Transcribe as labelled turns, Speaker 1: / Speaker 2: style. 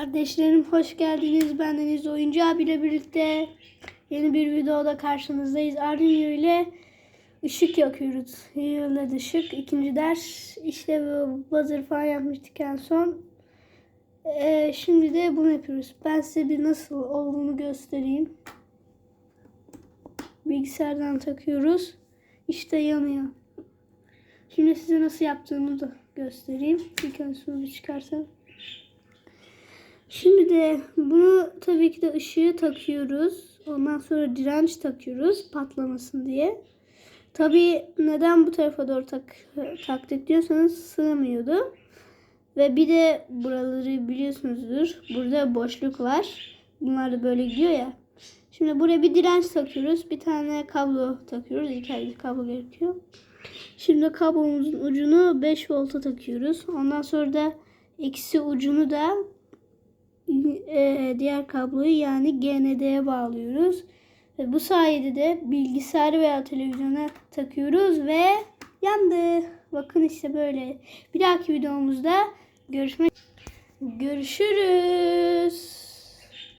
Speaker 1: Kardeşlerim hoş geldiniz. Ben Deniz Oyuncu abiyle birlikte yeni bir videoda karşınızdayız. Arduino ile ışık yakıyoruz. LED ışık. İkinci ders. İşte bu buzzer falan yapmıştık en son. Ee, şimdi de bunu yapıyoruz. Ben size bir nasıl olduğunu göstereyim. Bilgisayardan takıyoruz. İşte yanıyor. Şimdi size nasıl yaptığını da göstereyim. İlk önce çıkarsam. Şimdi de bunu tabii ki de ışığı takıyoruz. Ondan sonra direnç takıyoruz patlamasın diye. Tabii neden bu tarafa doğru tak, taktık diyorsanız sığmıyordu. Ve bir de buraları biliyorsunuzdur. Burada boşluk var. Bunlar da böyle gidiyor ya. Şimdi buraya bir direnç takıyoruz. Bir tane kablo takıyoruz. İki ayrı kablo gerekiyor. Şimdi kablomuzun ucunu 5 volta takıyoruz. Ondan sonra da eksi ucunu da e, diğer kabloyu yani GND'ye bağlıyoruz. Ve bu sayede de bilgisayar veya televizyona takıyoruz ve yandı. Bakın işte böyle. Bir dahaki videomuzda görüşmek görüşürüz.